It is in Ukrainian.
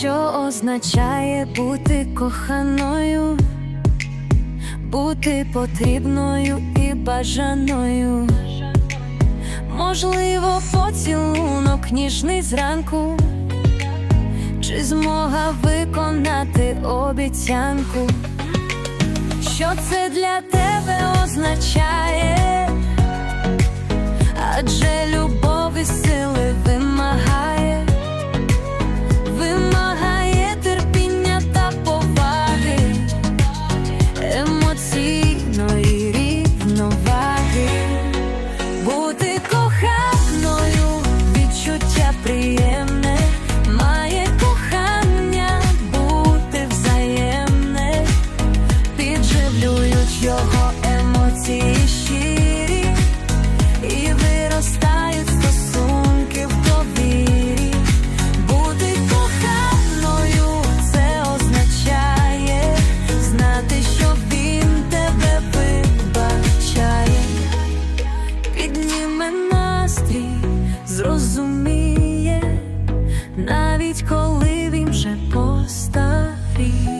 Що означає бути коханою, бути потрібною і бажаною? Можливо, поцілунок ніжний зранку, чи змога виконати обіцянку? Що це для тебе означає? підніме настрій, зрозуміє, навіть коли він вже постарів.